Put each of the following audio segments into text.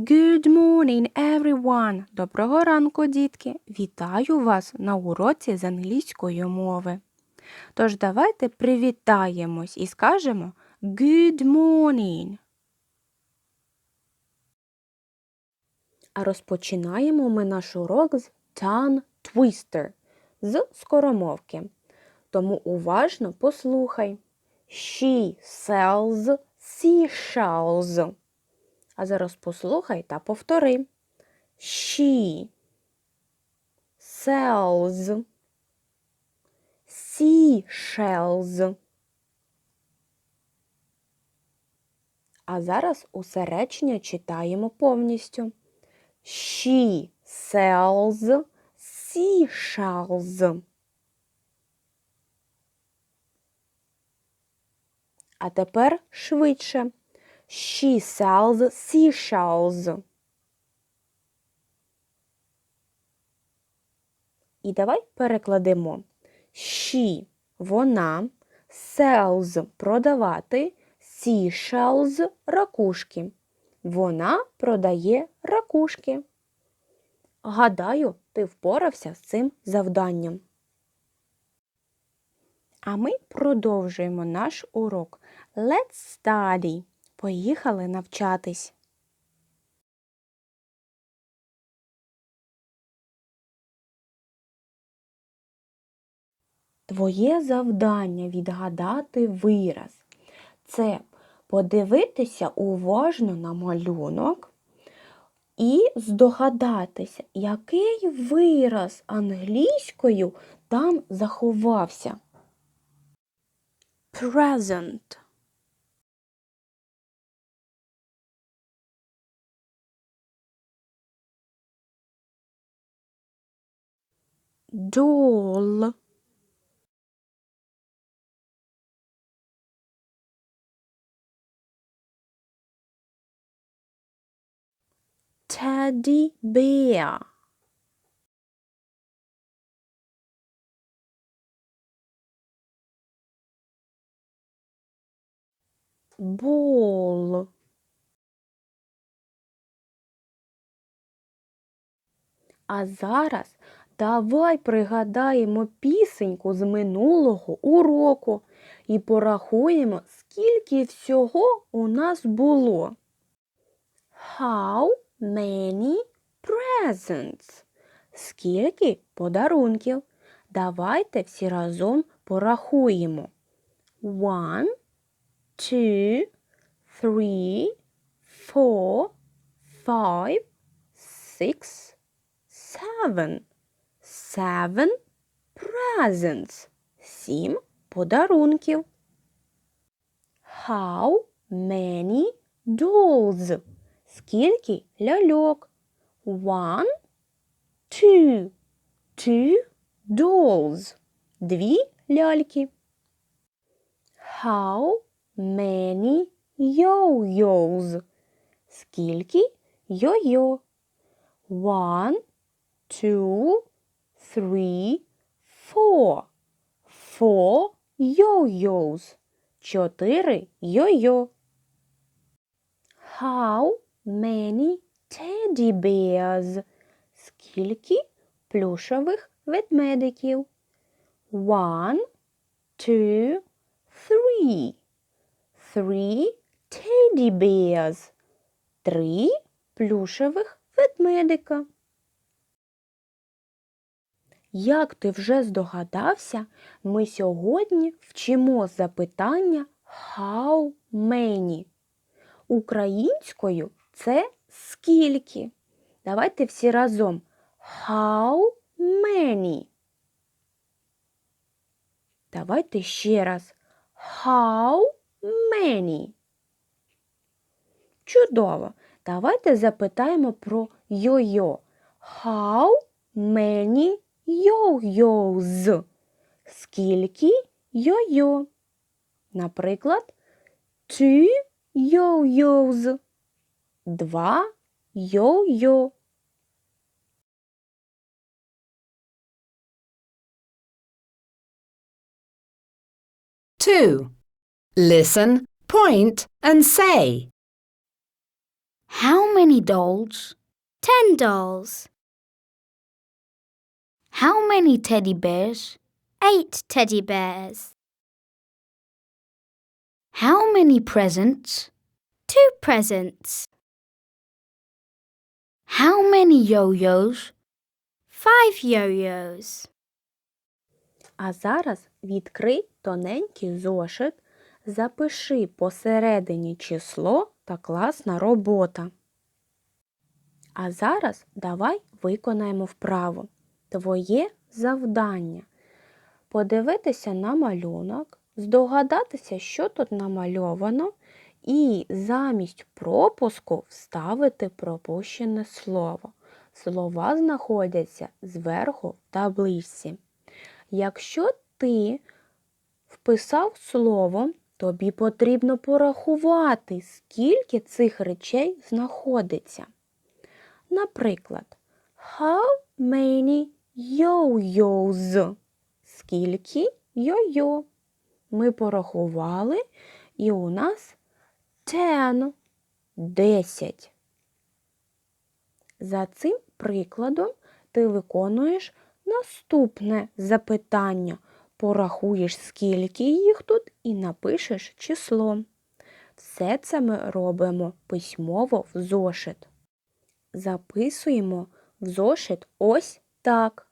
Good morning, everyone! Доброго ранку, дітки! Вітаю вас на уроці з англійської мови. Тож давайте привітаємось і скажемо Good morning. А розпочинаємо ми наш урок з tongue twister з скоромовки. Тому уважно послухай. She sells seashells. А зараз послухай та повтори. She sells seashells. А зараз усе речення читаємо повністю. She sells seashells. А тепер швидше. She sells seashells. І давай перекладемо. She – вона, sells – продавати, seashells – ракушки. Вона продає ракушки. Гадаю, ти впорався з цим завданням. А ми продовжуємо наш урок. Let's study. Поїхали навчатись. Твоє завдання відгадати вираз. Це подивитися уважно на малюнок і здогадатися, який вираз англійською там заховався. Present. Doll. Teddy bear. Ball. А зараз давай пригадаємо пісеньку з минулого уроку і порахуємо, скільки всього у нас було. How many presents? Скільки подарунків? Давайте всі разом порахуємо. One, two, three, four, five, six, seven. Seven presents. Сім подарунків. How many dolls? Скільки ляльок? One, two. Two dolls. Дві ляльки. How many yo-yos? Скільки йо-йо? One, two, three, four. Four yo-yos. Чотири йо-йо. How many teddy bears? Скільки плюшових ведмедиків? One, two, three. Three teddy bears. Три плюшевих ведмедика. Як ти вже здогадався, ми сьогодні вчимо запитання how many. Українською це скільки. Давайте всі разом. How many? Давайте ще раз. How many? Чудово. Давайте запитаємо про йо-йо. How many yo-yos? Скільки йо-йо? Наприклад, two yo-yos. Два йо-йо. Two. Listen, point, and say. How many dolls? Ten dolls. How many teddy bears? Eight teddy bears. How many presents? Two presents. How many yo-yos? Five yo-yos. А зараз відкрий тоненький зошит, запиши посередині число та класна робота. А зараз давай виконаємо вправу. Твоє завдання подивитися на малюнок, здогадатися, що тут намальовано, і замість пропуску вставити пропущене слово. Слова знаходяться зверху в табличці. Якщо ти вписав слово, тобі потрібно порахувати, скільки цих речей знаходиться. Наприклад, how many yo-yos? Скільки йо-йо? Ми порахували, і у нас ten – 10. За цим прикладом ти виконуєш наступне запитання. Порахуєш, скільки їх тут, і напишеш число. Все це ми робимо письмово в зошит. Записуємо в зошит ось так.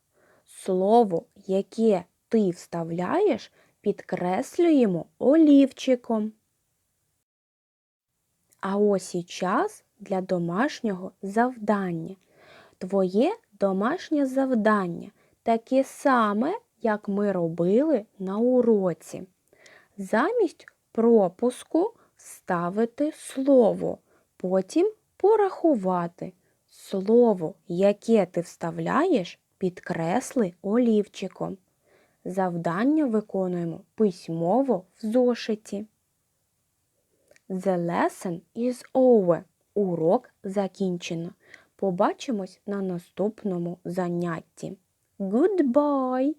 Слово, яке ти вставляєш, підкреслюємо олівчиком. А ось і час для домашнього завдання. Твоє домашнє завдання таке саме, як ми робили на уроці. Замість пропуску вставити слово, потім порахувати. Слово, яке ти вставляєш, підкресли олівчиком. Завдання виконуємо письмово в зошиті. The lesson is over. Урок закінчено. Побачимось на наступному занятті. Goodbye!